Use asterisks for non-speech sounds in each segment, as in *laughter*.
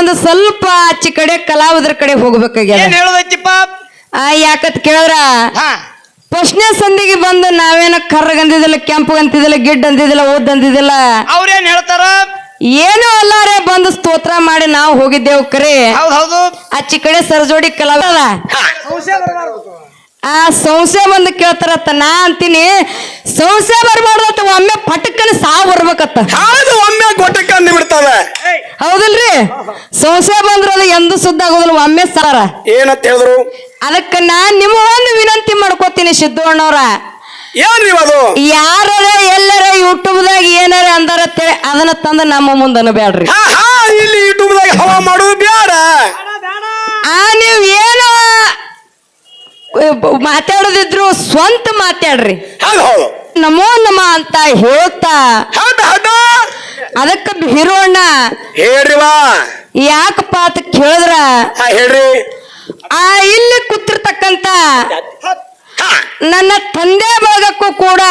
ಒಂದು ಸ್ವಲ್ಪ ಆಚೆ ಕಡೆ ಕಲಾವಿದ್ರ ಕಡೆ ಹೋಗ್ಬೇಕಾಗ್ಯದ. ಏನ್ ಆ ಯಾಕತ್ ಕೇಳಿದ್ರ? ಹಾ. ಪ್ರಶ್ನೆ ಸಂಧಿಗೆ ಬಂದು ನಾವೇನ ಕರ್ರಗ್ ಕೆಂಪಗಂತಿದಿಲ್ಲ ಕೆಂಪಗ್ ಅಂತಿದಿಲ್ಲ ಗಿಡ್ ಅಂತಿದಿಲ್ಲ ಓದ್ ಅಂತಿದಿಲ್ಲ ಅವ್ರೇನ್ ಹೇಳ್ತಾರ? ಏನು ಅಲ್ಲಾರೆ ಬಂದು ಸ್ತೋತ್ರ ಮಾಡಿ ನಾವು ಹೋಗಿದ್ದೇವು ಕರೆ. ಹೌದ್ ಹೌದು. ಆಚಿ ಕಡೆ ಸರಜೋಡಿ ಕಲಾವಿದ ಆ ಸಂಶಯ ಬಂದು ಕೇಳ್ತಾರತ್ತ ನಾ ಅಂತೀನಿ ಸಂಶಯ ಬರ್ಬಾರ್ದತ್ತ ಒಮ್ಮೆ ಪಟಕ್ಕನ ಸಾವು ಬರ್ಬೇಕತ್ತ. ಹೌದು ಒಮ್ಮೆ ಗೊಟ್ಟಕ್ಕೆ ಅಂದು ಬಿಡ್ತವೆ ಹೌದಲ್ರಿ ಸಂಶಯ ಬಂದ್ರ ಅದು ಎಂದು ಸುದ್ದ ಆಗೋದಿಲ್ಲ ಒಮ್ಮೆ ಸರ. ಏನಂತ ಹೇಳಿದ್ರು? ಅದಕ್ಕೆ ನಾ ನಿಮ್ಮ ಒಂದು ವಿನಂತಿ ಮಾಡ್ಕೋತೀನಿ ಸಿದ್ದು ಅಣ್ಣವ್ರ ಏನ್ ನೀವು ಅದು? ಯಾರ ಎಲ್ಲರ ಯೂಟ್ಯೂಬ್ದಾಗ ಏನಾರ ಅಂದಾರ ಅಂತೇಳಿ ಅದನ್ನ ತಂದ ನಮ್ಮ ಮುಂದೆ ಬೇಡ್ರಿ ಹಾ ಹಾ ಇಲ್ಲಿ ಯೂಟ್ಯೂಬ್ದಾಗ ಹವಾ ಮಾಡೋದು ಬೇಡ ಆ ನೀವ್ ಏನು ಮಾತಾಡೋದಿದ್ರು ಸ್ವಂತ ಮಾತಾಡ್ರಿ. ಹೌದು ಹೌದು. ನಮೋ ನಮ ಅಂತ ಹೇಳ್ತಾ ಹೌದು ಹೌದು. ಅದಕ್ಕ ಹೀರೋಣ್ಣ ಹೇಳ್ರಿವಾ ಯಾಕಪ್ಪ ಅಂತ ಕೇಳಿದ್ರ? ಹಾ ಹೇಳ್ರಿ. ಆ ಇಲ್ಲಿ ಕೂತಿರ್ತಕ್ಕಂತ ನನ್ನ ತಂದೆ ಭಾಗಕ್ಕೂ ಕೂಡ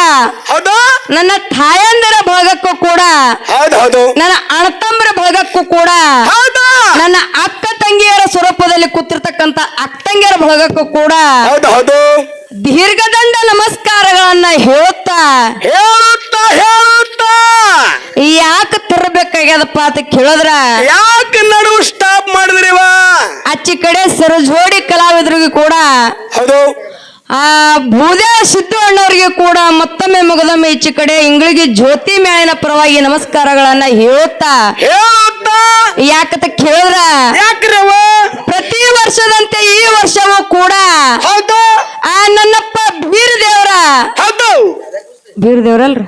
ಹೌದು. ನನ್ನ ತಾಯಂದಿರ ಭಾಗಕ್ಕೂ ಕೂಡ ಹೌದು ಹೌದು. ನನ್ನ ಅಣ್ಣತಮ್ಮರ ಭಾಗಕ್ಕೂ ಕೂಡ ಹೌದು. ನನ್ನ ಅಕ್ಕ ತಂಗಿಯರ ಸ್ವರೂಪದಲ್ಲಿ ಕೂತಿರ್ತಕ್ಕಂತ ಅಕ್ಕಂಗಿಯರ ಭಾಗಕ್ಕೂ ಕೂಡ ಹೌದು ಹೌದು. ದೀರ್ಘದಂಡ ನಮಸ್ಕಾರಗಳನ್ನ ಹೇಳುತ್ತಾ ಹೇಳುತ್ತಾ ಹೇಳುತ್ತಾ ಯಾಕೆ ತರಬೇಕಾಗ್ಯದಪ್ಪ ಅಂತ ಕೇಳಿದ್ರ? ಯಾಕೆ ನಡು ಸ್ಟಾಪ್ ಮಾಡಿದ್ರಿವಾ ಅಚ್ಚಿ ಕಡೆ ಸರಜೋಡಿ ಕಲಾವಿದರಿಗೂ ಕೂಡ ಹೌದು. ಆ ಭೂದೇ ಸಿದ್ದು ಅಣ್ಣವ್ರಿಗೆ ಕೂಡ ಮತ್ತೊಮ್ಮೆ ಮಗದೊಮ್ಮೆ ಈಚೆ ಕಡೆ ಇಂಗ್ಳಿಗೆ ಜ್ಯೋತಿ ಮ್ಯಾಲಿನ ಪರವಾಗಿ ನಮಸ್ಕಾರಗಳನ್ನ ಹೇಳುತ್ತಾ. ಹೇಳುತ್ತಾ. ಯಾಕಂತ ಕೇಳಿದ್ರ? ಯಾಕ್ರವ ಪ್ರತಿ ವರ್ಷದಂತೆ ಈ ವರ್ಷವೂ ಕೂಡ ಹೌದು. ಆ ನನ್ನಪ್ಪ ಬೀರ್ ದೇವ್ರ ಹೌದು. ಬೀರ್ ದೇವ್ರಲ್ರಿ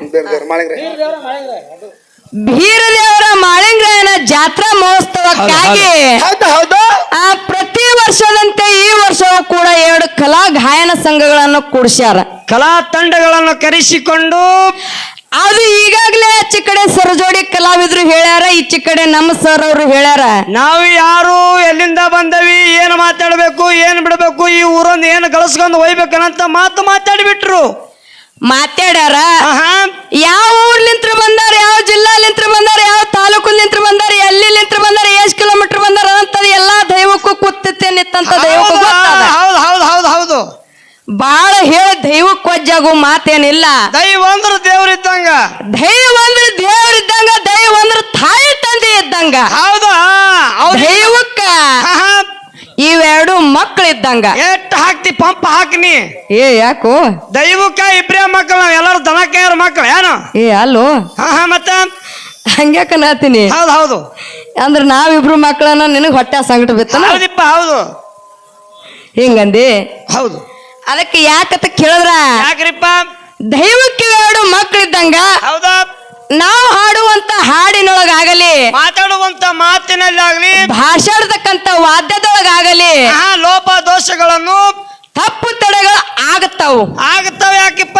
ಬೀರ ದೇವರ ಮಾಳಿಂಗ್ರಾಯನ ಜಾತ್ರಾ ಮಹೋತ್ಸವಕ್ಕಾಗಿ ಹೌದು ಹೌದು ಆ ಪ್ರತಿ ವರ್ಷದಂತೆ ಈ ವರ್ಷವೂ ಕೂಡ ಎರಡು ಕಲಾ ಗಾಯನ ಸಂಘಗಳನ್ನು ಕೂಡಿಸ್ಯಾರ. ಕಲಾ ತಂಡಗಳನ್ನು ಕರೆಸಿಕೊಂಡು ಅದು ಈಗಾಗಲೇ ಆಚೆ ಕಡೆ ಸರಜೋಡಿ ಕಲಾವಿದ್ರು ಹೇಳ್ಯಾರ ಈಚೆ ಕಡೆ ನಮ್ಮ ಸರ್ ಅವರು ಹೇಳ್ಯಾರ. ನಾವು ಯಾರು ಎಲ್ಲಿಂದ ಬಂದವಿ ಏನು ಮಾತಾಡಬೇಕು ಏನು ಬಿಡಬೇಕು ಈ ಊರೊಂದು ಏನು ಗಳಿಸ್ಕೊಂಡು ಹೋಗ್ಬೇಕನ್ನಂತ ಮಾತು ಮಾತಾಡಿಬಿಟ್ರು. ಮಾತಾಡ್ಯಾರ? ಯಾವ ಊರ್ಲಿಂತ್ರ ಬಂದಾರ ಯಾವ ಜಿಲ್ಲಾಲಿಂತ್ರ ಬಂದಾರ ಯಾವ ತಾಲೂಕುಲಿಂತ್ರ ಬಂದಾರ ಎಲ್ಲಿಲಿಂತ್ರ ಬಂದಾರ ಎಷ್ಟ್ ಕಿಲೋಮೀಟರ್ ಬಂದಾರ ಅಂತ ಎಲ್ಲಾ ದೈವಕ್ಕೂ ಕೂತಿತ್ತೆ ನಿತ್ತಂತ ದೈವಕ್ಕೂ ಹೌದು ಗೊತ್ತದ? ಹೌದು ಹೌದು ಹೌದು ಹೌದು. ಬಾಳ ಹೇಳಿ ದೈವಕ್ಕೆ ಕೊಜ್ಜಾಗು ಮಾತೇನಿಲ್ಲ. ದೈವ ಅಂದ್ರೆ ದೇವ್ರಿದ್ದಂಗ. ದೈವ ಅಂದ್ರೆ ದೇವರಿದ್ದಂಗ ದೈವ ಅಂದ್ರೆ ತಾಯಿ ತಂದೆ ಇದ್ದಂಗ ಹೌದಾ ಅವ್ರ ದೈವಕ್ಕ ಇವೆರಡು ಮಕ್ಳು ಇದ್ದಂಗ ಎಷ್ಟು ಹಾಕ್ತಿ ಪಂಪ್ ಹಾಕ್ನಿ. ಏ ಯಾಕೋ? ದೈವಕ್ಕ ಇಬ್ರೇ ಮಕ್ಕಳು ಎಲ್ಲಾರು ದನ ಕಾಯರ್ ಮಕ್ಕಳು ಏನು? ಏ ಅಲ್ಲೋ? ಹಾ ಹಾ ಮತ್ತೆ? ಹಂಗ್ಯಾಕ ನಾತೀನಿ? ಹೌದು ಹೌದು. ಅಂದ್ರ ನಾವಿಬ್ರು ಮಕ್ಕಳನ್ನ ನಿನಗ್ ಹೊಟ್ಟೆ ಸಂಕಟ ಬಿತ್ತಪ್ಪ ಹೌದಿಪ್ಪ ಹೌದು. ಹಿಂಗಂದಿ? ಹೌದು. ಅದಕ್ಕೆ ಯಾಕತ್ತ ಕೇಳಿದ್ರ? ಯಾಕ್ರಿಪ್ಪ? ದೈವಕ್ಕೆ ಎರಡು ಮಕ್ಳಿದ್ದಂಗ ಹೌದಾ. ನಾವು ಹಾಡುವಂತ ಹಾಡಿನೊಳಗಾಗಲಿ. ಮಾತಾಡುವಂತ ಮಾತಿನಲ್ಲಿ ಭಾಷಾಡತಕ್ಕಂತ ಭಾಷಾಡ್ತಕ್ಕಂತ ವಾದ್ಯದೊಳಗಾಗಲಿ ಆ ಲೋಪ ದೋಷಗಳನ್ನು ತಪ್ಪು ತಡೆಗಳು ಆಗತ್ತವು. ಆಗ್ತಾವ ಯಾಕಿಪ್ಪ?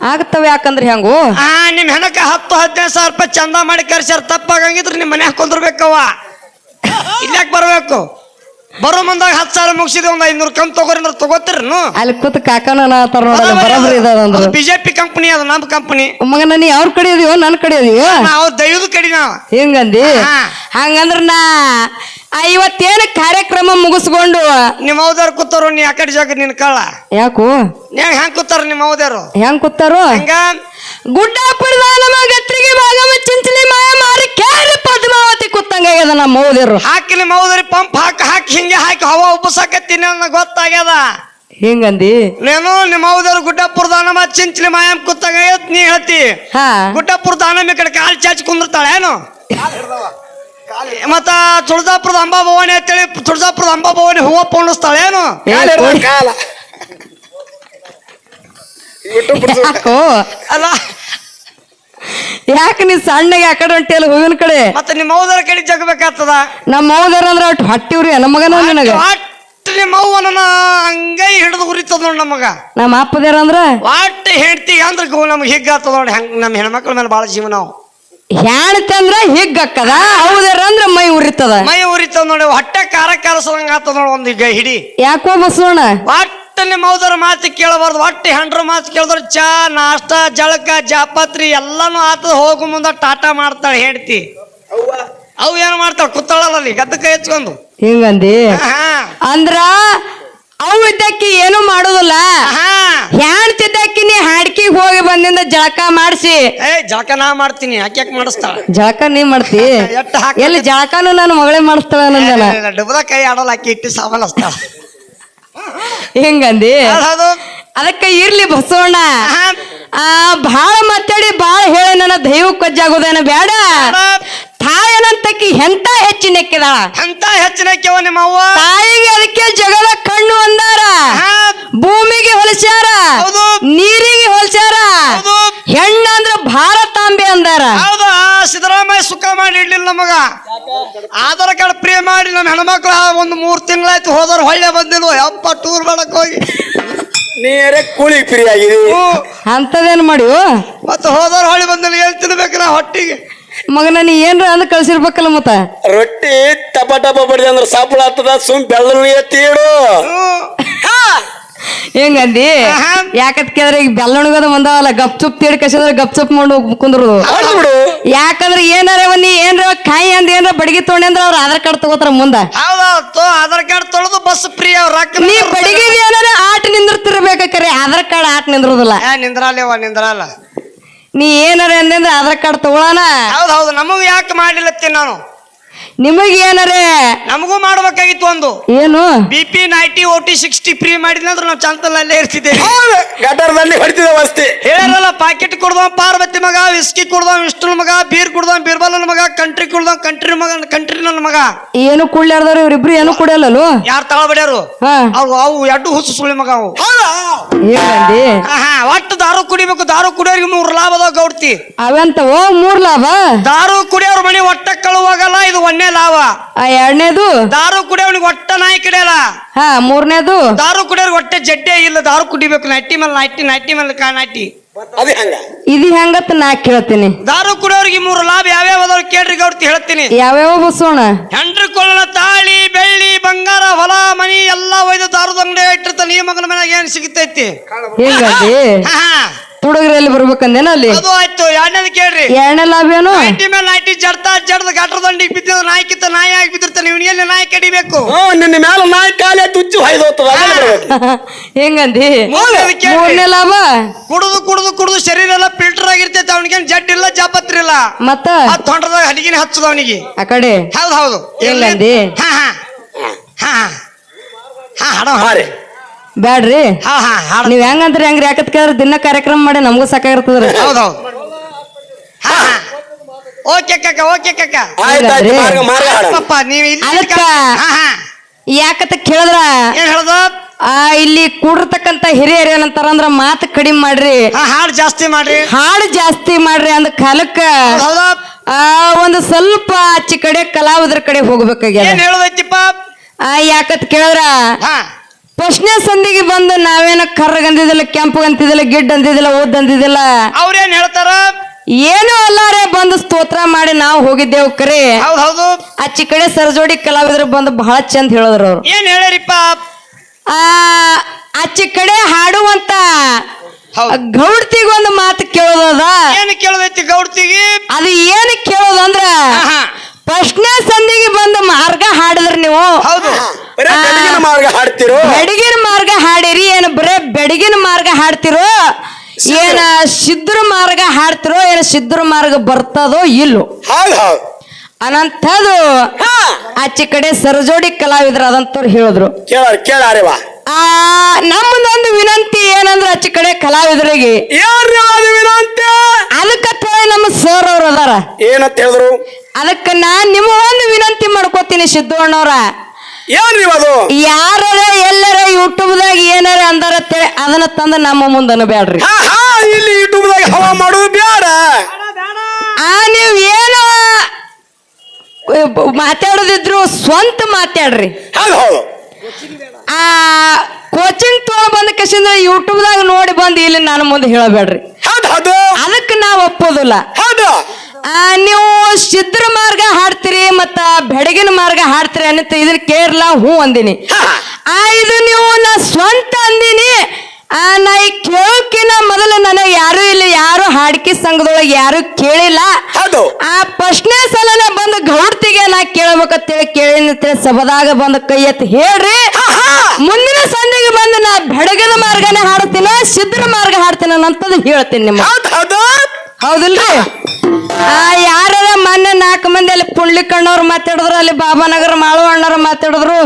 ಆಗತ್ತವ ಯಾಕಂದ್ರೆ ಹೆಂಗು? ಹಾ ನಿಮ್ ಹೆಣಕ ಹತ್ತು ಹದಿನೈದು ಸಾವಿರ ರೂಪಾಯಿ ಚಂದ ಮಾಡಿ ಕರ್ಸ್ಯಾರ ತಪ್ಪಾಗಂಗಿದ್ರೆ ನಿಮ್ ಮನೆ ಹಾಕೊಂಡ್ರಬೇಕವ್ವ ಇಲ್ಯಾಕ್ ಬರ್ಬೇಕು? ಬರೋ ಮುಂದಾಗ ಹತ್ತು ಸಾವಿರ ಮುಗಿಸಿದ ಒಂದ್ ಐನೂರು ಕಮ್ ತಗೋರಿ ಅಂದ್ರೆ ತಗೋತೀರನು ಅಲ್ಲಿ ಕೂತ್ ಕಾಕನ ಅನ್ನತಾರ ನೋಡಲ್ಲ ಬರಬ್ರಿ ಇದಂದ್ರು ಬಿಜೆಪಿ ಕಂಪನಿ ಅದು ನಮ್ಮ ಕಂಪನಿ ಮಗನ ನೀ ಅವ್ರ ಕಡೆ ಇದೀವೋ ನನ್ನ ಕಡೆ ಇದೀವೋ ನಾವು ದೈವದ ಕಡೆ ನಾವು. ಹೆಂಗಂದಿ. ಹಂಗಂದ್ರ ನಾ ಇವತ್ತೇನು ಕಾರ್ಯಕ್ರಮ ಮುಗಿಸ್ಕೊಂಡು ನಿಮ್ಮ ಹೌದಾರ ಕೂತಾರು ನೀ ಆ ಕಡೆ ಜಾಗ ನಿನ್ ಕಳ್ಳ ಯಾಕೋ? ನೀ ಹೆಂಗ್ ಕೂತಾರ ನಿಮ್ಮ ಹೌದಾರು ಹೆಂಗ್ ಕೂತಾರೋ? ಹಂಗ? ಗುಡ್ಡ ಪಡ್ದ ಗತ್ರಿಗೆ ಭಾಗಮ ಚಿಂಚಲಿ ಮಾಯ ಮಾರಿ ಕ್ಯಾರಿ ಪದ್ಮಾವತಿ ಆಗ್ಯದ ನಮ್ಮ ಮೋದಿರು ಹಾಕಿ ಮೌದರಿ ಹೌದರಿ ಪಂಪ್ ಹಾಕಿ ಹಾಕಿ ಹಿಂಗೆ ಹಾಕಿ ಹವಾ ಉಬ್ಬಸಾಕತ್ತೀನಿ ಅನ್ನೋ ಗೊತ್ತಾಗ್ಯದ? ಹಿಂಗಂದಿ? ನೀನು ನಿಮ್ಮ ಮೌದರು ಗುಡ್ಡಪ್ಪುರ ದಾನಮ್ಮ ಚಿಂಚಲಿ ಮಾಯಂ ಕೂತಾಗ ಐತ್ ನೀ ಹೇಳ್ತಿ. ಹಾ. ಗುಡ್ಡಪ್ಪುರ ದಾನಮ್ಮ ಈ ಕಡೆ ಕಾಲ್ ಚಾಚಿ ಕುಂದಿರ್ತಾಳೆ ಏನು? ಮತ್ತ ತುಳಜಾಪುರದ ಅಂಬಾಭವಾನಿ ಅಂತೇಳಿ ತುಳಜಾಪುರದ ಅಂಬಾಭವಾನಿ ಹೂವ ಪೋಣಿಸ್ತಾಳೆ ಏನು? *laughs* ಅಲ್ಲ ಯಾಕೆ ನೀ ಸಣ್ಣಗೆ ಆ ಕಡೆ ಹೊಂಟಿಯಲ್ಲ ಹೂವಿನ ಕಡೆ? ಮತ್ತೆ ನಿಮ್ಮ ಮೌದರ ಕಡೆ ಜಗಬೇಕಾಗ್ತದ? ನಮ್ಮ ಮೌದರ ಅಂದ್ರೆ ಅಷ್ಟು ಹೊಟ್ಟಿವ್ರಿ ನಮ್ಮ ಮಗನ ನಿನಗ. ನಿಮ್ಮ ಅವ್ವನ ಹಂಗೈ ಹಿಡಿದು ಉರಿತದ ನೋಡಿ ನಮಗ. ನಮ್ಮ ಅಪ್ಪದೇರ ಅಂದ್ರ? ಒಟ್ಟು ಹೆಂಡ್ತಿ ಅಂದ್ರೆ ಗೋ ನಮ್ಗೆ ಹಿಗ್ಗಾತದ ನೋಡಿ ಹೆಂಗ್ ನಮ್ಮ ಹೆಣ್ಮಕ್ಳ ಮೇಲೆ ಭಾಳ ಜೀವನ ಅವು. ಹೆಣ್ತಂದ್ರ ಹಿಗ್ಗಕ್ಕದ ಹೌದೇರ ಅಂದ್ರ ಮೈ ಉರಿತದ? ಮೈ ಉರಿತದ ನೋಡಿ ಹೊಟ್ಟೆ ಖಾರ ಕಾರಸದಂಗ ಆತದ ನೋಡಿ ಒಂದು ಈಗ ಹಿಡಿ. ಯಾಕೋ ಬಸವಣ್ಣ ಒಟ್ಟು ನಿಮ್ಮ ಮೌದರ ಮಾತು ಕೇಳಬಾರ್ದು ಒಟ್ಟು ಹೆಂಡ್ರ ಮಾತು ಕೇಳಿದ್ರು ಚಾ ನಾಷ್ಟ ಜಳಕ ಜಾಪತ್ರಿ ಎಲ್ಲಾನು ಆತದ ಹೋಗು ಮುಂದ ಟಾಟಾ ಮಾಡ್ತಾಳೆ ಹೇಳ್ತಿ ಅವು ಏನು ಮಾಡ್ತಾವ ಕುತ್ತಾಳಲ್ಲ ಅಲ್ಲಿ ಗದ್ದ ಕೈ ಹಚ್ಕೊಂಡು ಹಿಂಗಂದಿ? ಹಾ ಅಂದ್ರ ಅವು ಇದ್ದಕ್ಕಿ ಏನು ಮಾಡುದಿಲ್ಲ. ಹಾ. ಹೆಣ್ತಿದ್ದಕ್ಕಿ ನೀ ಹಾಡ್ಕಿಗ್ ಹೋಗಿ ಬಂದಿಂದ ಜಳಕ ಮಾಡಿಸಿ. ಏ ಜಳಕ ನಾ ಮಾಡ್ತೀನಿ ಯಾಕೆ ಯಾಕೆ ಮಾಡಿಸ್ತಾಳ? ಜಳಕ ನೀ ಮಾಡ್ತಿ? ಎಟ್ಟ ಹಾಕ ಎಲ್ಲಿ ಜಳಕನು ನಾನು ಮಗಳೇ ಮಾಡಿಸ್ತಾಳ ನಂದನ ಡಬ್ಬದ ಕೈ ಆಡಲ್ಲ ಹಾಕಿ ಇಟ್ಟು ಸಾಮಾನು ಹಿಂಗಂದಿ? ಅದಕ್ಕೆ ಇರ್ಲಿ ಬಸವಣ್ಣ. ಆ ಭಾಳ ಮಾತಾಡಿ ಭಾಳ ಹೇಳಿ ನನ್ನ ದೈವ ಕೊಜ್ಜಾಗೋದೇನ ಬೇಡ ತಾಯನಂತಕ್ಕಿ ಎಂತ ಹೆಚ್ಚಿನೆಕ್ಕಿದಾಳ. ಅಂತ ಹೆಚ್ಚಿನ ಕೆವ ನಿಮ್ಮ ಅವ್ವ? ತಾಯಿಗೆ ಅದಕ್ಕೆ ಜಗದ ಕಣ್ಣು ಅಂದಾರ. ಭೂಮಿಗೆ ಹೊಲಸ್ಯಾರ. ಹೌದು. ನೀರಿಗೆ ಹೊಲಸ್ಯಾರ. ಹೌದು. ಹೆಣ್ಣ ಅಂದ್ರ ಭಾರತಾಂಬೆ ಅಂದಾರ. ಹೌದು. ಸಿದ್ದರಾಮಯ್ಯ ಸುಖ ಮಾಡಿ ಇಡ್ಲಿಲ್ಲ ನಮಗ. ಆಧಾರ್ ಕಾರ್ಡ್ ಪ್ರೇ ಮಾಡಿ ನಮ್ಮ ಹೆಣ್ಮಕ್ಳು ಒಂದು ಮೂರ್ ತಿಂಗಳಾಯ್ತು ಹೋದವ್ರು ಹೊಳ್ಳೆ ಬಂದಿಲ್ವ? ಯಪ್ಪ ಟೂರ್ ಮಾಡಕ್ ಹೋಗಿ. ನೀರೇ ಕೂಳಿ ಫ್ರೀ ಆಗಿದೆ. ಅಂತದೇನ್ ಮಾಡಿವು ಮತ್ತೆ ಹೋದವ್ರು ಹೊಳ್ಳಿ ಬಂದಿಲ್ಲ ಏನ್ ತಿನ್ಬೇಕು ನಾ ಹೊಟ್ಟಿಗೆ? ಮಗನ ನೀ ಏನ್ರ ಅಂದ್ರೆ ಕಳ್ಸಿರ್ಬೇಕಲ್ಲ ಮತ್ತ? ರೊಟ್ಟಿ ಟಪ ಟಪ ಬಡಿದ ಅಂದ್ರೆ ಸಾಪಳ ಆಗ್ತದ ಸುಮ್ ಬೆಳ್ಳುಳ್ಳಿ ತೀಡು. ಹೆಂಗಂದಿ. ಯಾಕತ್ ಕೇಳಿದ್ರೆ ಈಗ ಬೆಲ್ಲಣಗದ ಬಂದಾವಲ್ಲ ಗಪ್ ಚುಪ್ ತೀಡ್ ಕಸಿದ್ರೆ ಗಪ್ ಚುಪ್ ಮಾಡಿ ಕುಂದ್ರದು. ಹೌದು ಬಿಡು. ಯಾಕಂದ್ರೆ ಏನಾರ ನೀ ಏನ್ರ ಕಾಯಿ ಅಂದ್ ಏನ್ರ ಬಡಗಿ ತೊಗೊಂಡೆ ಅಂದ್ರೆ ಅವ್ರ ಆಧಾರ್ ಕಾರ್ಡ್ ತಗೋತಾರ ಮುಂದ. ಹೌದೌದು ಆಧಾರ್ ಕಾರ್ಡ್ ತೊಳೆದು ಬಸ್ ಫ್ರೀ ಅವ್ರ ನೀ ಬಡಗಿ ಏನಾರ ಆಟ ನಿಂದಿರ್ತಿರ್ಬೇಕರೆ ಆಧಾರ್ ಕಾರ್ಡ್ ಆಟ ನಿಂದ್ರದಿಲ್ಲ. ನಿಂದ್ರಲ್ಲವ ನಿಂದ್ರಲ್ಲ. ನೀ ಏನಾರ ಅಂದ್ರೆ ಆಧಾರ್ ಕಾರ್ಡ್ ತಗೊಳಣ ಹೌದು ಹೌದು ನಮಗೂ ಯಾಕೆ ಮಾಡಿಲ್ಲ ನಾನು? ನಿಮಗ್ ಏನಾರೇ ನಮಗೂ ಮಾಡ್ಬೇಕಾಗಿತ್ತು ಒಂದು. ಏನು? ಬಿ ಪಿ ನೈಂಟಿ ಓಟಿ ಸಿಕ್ಸ್ಟಿ ಫ್ರೀ ಮಾಡಿದ್ನಂದ್ರೆ ನಾವು ಚಂತಲ್ಲ ಅಲ್ಲೇ ಇರ್ತಿದ್ದೇವೆ ಗಟರ್ದಲ್ಲಿ ಹೊಡಿತಿದ ವಸ್ತಿ ಹೇಳಲ್ಲ ಪಾಕೆಟ್ ಕುಡ್ದವ ಪಾರ್ವತಿ ಮಗ ವಿಸ್ಕಿ ಕುಡ್ದವ ವಿಷ್ಣು ಮಗ ಬೀರ್ ಕುಡ್ದವ ಬೀರ್ಬಲ್ ಮಗ ಕಂಟ್ರಿ ಕುಡ್ದವ ಕಂಟ್ರಿ ಮಗ ಕಂಟ್ರಿ ನನ್ನ ಮಗ. ಏನು ಕುಳ್ಳಾರ್ದಾರ ಇವ್ರಿಬ್ರು ಏನು ಕುಡಿಯಲ್ಲ ಯಾರು ತಾಳ ಬಡ್ಯಾರು ಅವು ಅವು ಎರಡು ಹುಚ್ಚು ಸುಳಿ ಮಗ ಅವು. ಏನಂದಿ ಒಟ್ಟು ದಾರು ಕುಡಿಬೇಕು ದಾರು ಕುಡಿಯೋರಿಗೆ ಮೂರ್ ಲಾಭ ಅದಾವ ಗೌಡ್ತಿ. ಅವಂತವೋ ಮೂರ್ ಲಾಭ? ದಾರು ಕುಡಿಯೋರ್ ಮನೆ ಒಟ್ಟ ಕಳುವಾಗಲ್ಲ ಇದು ಒಂದೇ ಲಾಭ ಆ ಎರಡನೇದು? ದಾರು ಕುಡಿಯೋನಿಗೆ ಒಟ್ಟ ನಾಯಿ ಕಿಡಿಯಲ್ಲ. ಹಾ ಮೂರನೇದು? ದಾರು ಕುಡಿಯೋರ್ಗೆ ಹೊಟ್ಟೆ ಜಡ್ಡೆ ಇಲ್ಲ ದಾರು ಕುಡಿಬೇಕು ನಟ್ಟಿ ಮೇಲೆ ನಟ್ಟಿ ನಟ್ಟಿ ಮೇಲೆ ಕಾ ನಟ್ಟಿ ಅದು ಹೆಂಗ? ಇದು ಹೆಂಗತ್ ನಾ ಕೇಳ್ತೀನಿ. ದಾರು ಕುಡಿಯೋರಿಗೆ ಮೂರು ಲಾಭ ಯಾವ್ಯಾವ ಅದಾವ್ರು ಕೇಳ್ರಿ ಗೌರ್ತಿ ಹೇಳ್ತೀನಿ. ಯಾವ್ಯಾವ ಬಸೋಣ ಹೆಂಡ್ರಿ ಕೊಳ್ಳ ತಾಳಿ ಬೆಳ್ಳಿ ಬಂಗಾರ ಹೊಲ ಮನಿ ಎಲ್ಲಾ ಒಯ್ದು ದಾರದ ಅಂಗಡಿ ಇಟ್ಟಿರ್ತಾನೆ. ಈ ಮಗನ ಮನೆಗೆ ಏನ್ ಹೆಂಗಂದಿ? ಹಾ, ಹಾ. ತುಡುಗ್ರಲ್ಲಿ ಬರ್ಬೇಕಂದೇನ ಅಲ್ಲಿ? ಅದು ಆಯ್ತು ಎರಡನೇದು ಕೇಳ್ರಿ. ಎರಡನೇ ಲಾಭ ಏನು? ನೈಟಿ ಮೇಲೆ ನೈಟಿ ಜಡ್ತಾ ಜಡ್ದ ಗಟ್ರ ದಂಡಿಗೆ ಬಿದ್ದ ನಾಯಿ ಕಿತ್ತ ನಾಯಿ ಆಗಿ ಬಿದ್ದಿರ್ತಾನೆ ಇವ್ನಿಗೆ ಎಲ್ಲಿ ನಾಯಿ ಕಡಿಬೇಕು? ಹ್ಞೂ ನಿನ್ನ ಮ್ಯಾಲ ನಾಯಿ ಕಾಲೇ ತುಚ್ಚು ಹೊಯ್ದು ಹೋಗ್ತದ. *laughs* ಹೆಂಗಂದಿ? ಮೂರನೇದು ಕೇಳ್ರಿ. ಮೂರನೇ ಲಾಭ? ಕುಡಿದು ಕುಡಿದು ಕುಡಿದು ಶರೀರ ಎಲ್ಲ ಫಿಲ್ಟರ್ ಆಗಿರ್ತೈತೆ ಅವನಿಗೆ ಜಡ್ ಇಲ್ಲ ಜಾಪತ್ರ ಇಲ್ಲ. ಮತ್ತ? ಆ ತೊಂಡ್ರದಾಗ ಹಡಿಗಿನ ಹಚ್ಚದ ಅವನಿಗೆ. ಆ ಕಡೆ? ಹೌದು ಹೌದು. ಹೆಂಗಂದಿ? ಹಾ ಹಾ. ಹಾ ಹಾ. ಹಾ ಹಾ ರೀ ಬ್ಯಾಡ್ರಿ? ಹಾ ಹಾ ಹಾಡ ನೀವ್ ಹೆಂಗಂದ್ರಿ ಹೆಂಗ್ರಿ? ಯಾಕತ್ ಕೇಳಿದ್ರೆ ದಿನ ಕಾರ್ಯಕ್ರಮ ಮಾಡಿ ನಮ್ಗೂ ಸಾಕಾಗಿರ್ತದ್ರಿ. ಹೌದು ಹೌದು ಹಾ ಹಾ. ಓಕೆ ಕಕ್ಕ ಓಕೆ ಕಕ್ಕ ಆಯ್ತು ಆಯ್ತು ಹೌದಾ? ಮಾರ್ಗ ಮಾರ್ಗ ಹಾಡ ಪಾಪ ನೀವು ಇಲ್ಲಿ ಅದಕ್ಕ ಹಾ ಹಾ. ಯಾಕತ್ ಕೇಳಿದ್ರ? ಏನ್ ಹೇಳ್ದ? ಆ ಇಲ್ಲಿ ಕೂಡಿರ್ತಕ್ಕಂತ ಹಿರಿಯರು ಏನಂತಾರ ಅಂದ್ರ ಮಾತು ಕಡಿಮೆ ಮಾಡ್ರಿ. ಹಾ ಹಾಡು ಜಾಸ್ತಿ ಮಾಡ್ರಿ. ಹಾಡು ಜಾಸ್ತಿ ಮಾಡ್ರಿ ಅಂದ ಕಾಲಕ್ಕ. ಹೌದಾ ಆ ಒಂದು ಸ್ವಲ್ಪ ಆಚೆ ಕಡೆ ಕಲಾವಿದ್ರ ಕಡೆ ಹೋಗ್ಬೇಕಾಗ್ಯದ. ಏನ್ ಹೇಳೋದೈತಿಪ್ಪ? ಆ ಯಾಕತ್ ಕೇಳಿದ್ರ? ಹಾ. ಪ್ರಶ್ನೆ ಸಂದಿಗೆ ಬಂದು ನಾವೇನ ಕರ್ರಗಂದಿದಿಲ್ಲ ಕೆಂಪು ಅಂತಿದಿಲ್ಲ ಗಿಡ್ ಅಂತಿದಿಲ್ಲ ಓದ್ ಅಂತಿದಿಲ್ಲ ಅವ್ರೇನ್ ಹೇಳ್ತಾರ? ಏನು ಅಲ್ಲಾರೆ ಬಂದು ಸ್ತೋತ್ರ ಮಾಡಿ ನಾವು ಹೋಗಿದ್ದೇವು ಕರೆ. ಹೌದ್ ಹೌದು. ಆಚೆ ಕಡೆ ಸರಜೋಡಿ ಕಲಾವಿದ್ರು ಬಂದು ಬಹಳ ಚಂದ ಹೇಳಿದ್ರು ಅವ್ರು. ಏನ್ ಹೇಳಿರಿಪ್ಪ? ಆ ಆಚೆ ಕಡೆ ಹಾಡುವಂತ ಹೌದು. ಗೌಡ್ತಿಗೆ ಒಂದು ಮಾತು ಕೇಳೋದದ? ಏನ್ ಕೇಳದೈತಿ ಗೌಡ್ತಿಗೆ? ಅದು ಏನು ಕೇಳೋದಂದ್ರ ಪ್ರಶ್ನೆ ಸಂದಿಗೆ ಬಂದು ಮಾರ್ಗ ಹಾಡಿದ್ರಿ ನೀವು. ಹೌದು. ಬರೀ ಬೆಳಗಿನ ಮಾರ್ಗ ಹಾಡ್ತಿರೋ? ಬೆಡಗಿನ ಮಾರ್ಗ ಹಾಡಿರಿ ಏನು ಬರೇ ಬೆಡಗಿನ ಮಾರ್ಗ ಹಾಡ್ತಿರೋ? ಏನ ಸಿದ್ಧರ ಮಾರ್ಗ ಹಾಡ್ತಿರೋ ಏನ ಸಿದ್ಧರ ಮಾರ್ಗ ಬರ್ತದೋ ಇಲ್ಲೋ? ಹೌದು ಹೌದು. ಅನಂತದು ಆಚೆ ಕಡೆ ಸರಜೋಡಿ ಕಲಾವಿದ್ರು ಅದಂತವ್ರು ಹೇಳಿದ್ರು. ಕೇಳ ಕೇಳಾರೆ ಆ ನಮ್ಮದೊಂದು ವಿನಂತಿ ಏನಂದ್ರ ಆಚೆ ಕಡೆ ಕಲಾವಿದರಿಗೆ. ಯಾರ್ರಿ ಅದು ವಿನಂತಿ? ಅದಕ್ಕ ನಮ್ಮ ಸರ್ ಅವ್ರು ಅದಾರ. ಏನಂತ ಹೇಳಿದ್ರು? ಅದಕ್ಕ ನಾನ್ ನಿಮ್ಮ ಒಂದು ವಿನಂತಿ ಮಾಡ್ಕೋತೀನಿ ಸಿದ್ದು ಅಣ್ಣವ್ರ ನೀವು ಅದು ಯಾರ ಎಲ್ಲರ ಯೂಟ್ಯೂಬ್ದಾಗ ಏನಾರ ಅಂದಾರ ತೇ- ಅದನ್ನ ತಂದು ನಮ್ಮ ಮುಂದೆ ಬೇಡ್ರಿ ಹಾ ಹಾ ಇಲ್ಲಿ ಯೂಟ್ಯೂಬ್ದಾಗ ಹವಾ ಮಾಡೋದು ಬೇಡ ಆ ನೀವ್ ಏನು ಮಾತಾಡೋದಿದ್ರು ಸ್ವಂತ ಮಾತಾಡ್ರಿ. ಹೌದು ಹೌದು. ಆ ಕೋಚಿಂಗ್ ತೊಗೊಂಡ್ ಬಂದ ಕಸಿಂದ ಯೂಟ್ಯೂಬ್ದಾಗ ನೋಡಿ ಬಂದು ಇಲ್ಲಿ ನಾನು ಮುಂದೆ ಹೇಳಬೇಡ್ರಿ. ಹೌದು ಹೌದು. ಅದಕ್ಕೆ ನಾವು ಒಪ್ಪೋದಿಲ್ಲ. ಹೌದು. ಆ, ನೀವು ಸಿದ್ಧರ ಮಾರ್ಗ ಹಾಡ್ತೀರಿ ಮತ್ತ ಬೆಡಗಿನ ಮಾರ್ಗ ಹಾಡ್ತೀರಿ ಅನ್ನತ ಇದನ್ನ ಕೇರಳ ಹೂ ಅಂದಿನಿ. ಆ ಇದು ನೀವು ನಾ ಸ್ವಂತ ಅಂದಿನಿ. ಆ ನಾ ಈ ಕೇಳೋಕಿನ ಮೊದಲು ನನಗೆ ಯಾರು ಇಲ್ಲ ಯಾರು ಹಾಡ್ಕಿ ಸಂಘದೊಳಗೆ ಯಾರು ಕೇಳಿಲ್ಲ. ಆ ಫಸ್ಟ್ನೇ ನಾ ಬಂದು ಗೌಡ್ತಿಗೆ ನಾ ಕೇಳ್ಬೇಕಂತೇಳಿ ಕೇಳಿ ಸಭದಾಗ ಬಂದು ಕೈ ಎತ್ತಿ ಹೇಳ್ರಿ. ಮುಂದಿನ ಸಂಧಿಗೆ ಬಂದು ನಾ ಬೆಡಗಿನ ಮಾರ್ಗನೇ ಹಾಡ್ತೀನ ಸಿದ್ರ ಮಾರ್ಗ ಹಾಡ್ತೀನ ಅಂತದ್ ಹೇಳ್ತೀನಿ ನಿಮ್ಮ ಹೌದು ಹೌದು. ಹೌದಿಲ್ರಿ? ಆ ಯಾರ ಮೊನ್ನೆ ನಾಲ್ಕು ಮಂದಿ ಅಲ್ಲಿ ಪುಂಡ್ಲಿಕಣ್ಣವ್ರು ಮಾತಾಡಿದ್ರು ಅಲ್ಲಿ ಬಾಬಾನಗರ ಮಾಳು ಅಣ್ಣವ್ರು ಮಾತಾಡಿದ್ರು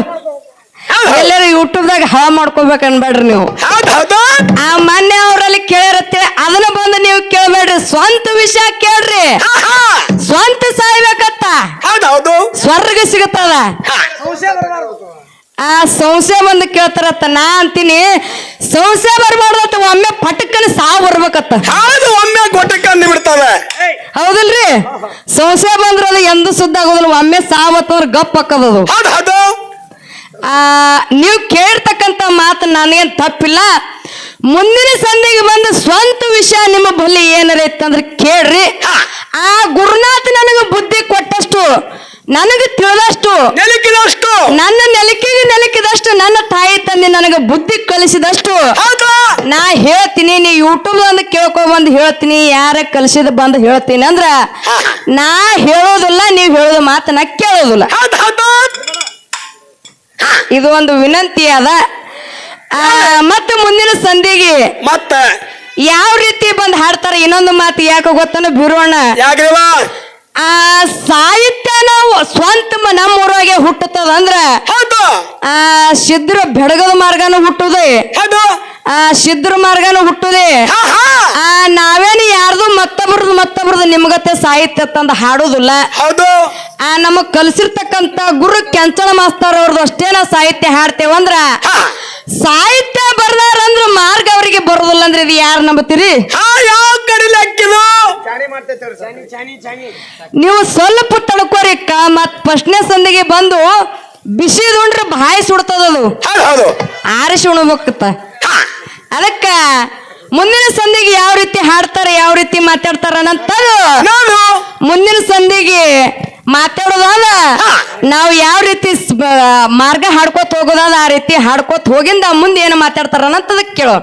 ಎಲ್ಲರೂ ಯೂಟ್ಯೂಬ್ದಾಗ ಹಾ ಮಾಡ್ಕೋಬೇಕು ಅನ್ಬೇಡ್ರಿ ನೀವು. ಆ ಮೊನ್ನೆ ಅವ್ರಲ್ಲಿ ಕೇಳಿರತ್ತೆ ಅದನ್ನ ಬಂದು ನೀವು ಕೇಳಬೇಡ್ರಿ. ಸ್ವಂತ ವಿಷಯ ಕೇಳ್ರಿ. ಸ್ವಂತ ಸಾಯ್ಬೇಕತ್ತ. ಸ್ವರ್ಗ ಸಿಗುತ್ತದ. ಆ ಸಂಶಯ ಬಂದು ಕೇಳ್ತಾರತ್ತ ನಾ ಅಂತೀನಿ ಸಂಶಯ ಬರ್ಬಾರ್ದತ್ತ ಒಮ್ಮೆ ಪಟಕ್ಕನ ಸಾವು ಬರ್ಬೇಕತ್ತ. ಹೌದು ಒಮ್ಮೆ ಗೊಟ್ಟಕ್ಕೆ ಅಂದು ಹೌದಲ್ರಿ? ಸಂಸೆ ಸಂಶಯ ಬಂದ್ರ ಅದು ಎಂದು ಸುದ್ದ ಆಗೋದಿಲ್ಲ ಒಮ್ಮೆ ಸಾವತ್ತಂದ್ರ ಗಪ್ ಹಾಕದದು. ಹೌದು ಹೌದು. ಆ ನೀವು ಕೇಳ್ತಕ್ಕಂತ ಮಾತು ನನಗೇನ್ ತಪ್ಪಿಲ್ಲ. ಮುಂದಿನ ಸಂದಿಗೆ ಬಂದು ಸ್ವಂತ ವಿಷಯ ನಿಮ್ಮ ಬಳಿ ಏನಾರ ಇತ್ತಂದ್ರೆ ಕೇಳ್ರಿ. ಆ ಗುರುನಾಥ್ ನನಗೆ ಬುದ್ಧಿ ಕೊಟ್ಟಷ್ಟು ನನಗೆ ತಿಳಿದಷ್ಟು ನೆಲಕ್ಕಿದಷ್ಟು ನನ್ನ ನೆಲಕಿಗೆ ನೆಲಕಿದಷ್ಟು ನನ್ನ ತಾಯಿ ತಂದೆ ನನಗೆ ಬುದ್ಧಿ ಕಲಿಸಿದಷ್ಟು. ನಾ ಹೇಳ್ತೀನಿ ನೀ ಯೂಟ್ಯೂಬ್ ಒಂದು ಕೇಳ್ಕೊ ಬಂದು ಹೇಳ್ತೀನಿ ಯಾರ ಕಲಿಸಿದ ಬಂದು ಹೇಳ್ತೀನಿ ಅಂದ್ರ ನಾ ಹೇಳೋದಿಲ್ಲ ನೀವು ಹೇಳೋದು ಮಾತು ನಾ ಕೇಳೋದಿಲ್ಲ. ಇದು ಒಂದು ವಿನಂತಿ ಅದ. ಮತ್ತೆ ಮುಂದಿನ ಸಂಧಿಗೆ ಮತ್ತೆ. ಯಾವ ರೀತಿ ಬಂದು ಹಾಡ್ತಾರ ಇನ್ನೊಂದು ಮಾತು ಯಾಕೆ ಗೊತ್ತನ ಬಿರೋಣ ಆ ಸಾಹಿತ್ಯನ ಸ್ವಂತ ಮ- ನಮ್ಮ ಊರಾಗೆ ಹುಟ್ಟುತ್ತದ ಅಂದ್ರ ಹೌದು. ಆ ಸಿದ್ರ ಬೆಡಗದ ಮಾರ್ಗನ ಹುಟ್ಟುದೆ. ಹೌದು. ಆ ಸಿದ್ರ ಮಾರ್ಗನ ಹುಟ್ಟುದೆ. ಆ ನಾವೇನು ಯಾರ್ದು ಮತ್ತೊಬ್ರದ್ದು ಮತ್ತೊಬ್ರದ್ದು ನಿಮ್ಗತ್ತೆ ಸಾಹಿತ್ಯ ತಂದು ಹಾಡೋದಿಲ್ಲ. ಹೌದು. ಆ ನಮಗ್ ಕಲಿಸಿರ್ತಕ್ಕಂತ ಗುರು ಕೆಂಚನ ಮಾಸ್ತರ್ ಅವ್ರದ್ದು ಅಷ್ಟೇ ನಾವು ಸಾಹಿತ್ಯ ಹಾಡ್ತೇವಂದ್ರ ಅಂದ್ರ ಸಾಹಿತ್ಯ ಬರ್ದಾರ ಅಂದ್ರ ಮಾರ್ಗ ಅವರಿಗೆ ಬರೋದಿಲ್ಲ ಅಂದ್ರೆ ಇದು ಯಾರು ನಂಬತ್ತೀರಿ? ಯಾವ ಕಡಿಲೆ ಹಾಕಿದು ನೀವು ಸ್ವಲ್ಪ ತಡ್ಕೋರಿ ಮತ್ ಫಸ್ಟ್ನೇ ಸಂದಿಗೆ ಬಂದು ಬಿಸಿದುಂಡ್ರೆ ಬಾಯಿ ಸುಡ್ತದದು ಹೌದು ಹೌದು. ಆರಿಸಿ ಉಣ್ಬೇಕತ್ತ. ಅದಕ್ಕ ಮುಂದಿನ ಸಂದಿಗೆ ಯಾವ ರೀತಿ ಹಾಡ್ತಾರೆ ಯಾವ ರೀತಿ ಮಾತಾಡ್ತಾರ ಮುಂದಿನ ಸಂದಿಗೆ ಮಾತಾಡೋದಾದ ನಾವು ಯಾವ ರೀತಿ ಸ್- ಮಾರ್ಗ ಹಾಡ್ಕೋತ ಹೋಗೋದಾದ ಆ ರೀತಿ ಹಾಡ್ಕೋತ ಹೋಗಿಂದ ಮುಂದೆ ಏನು ಮಾತಾಡ್ತಾರ ಕೇಳೋ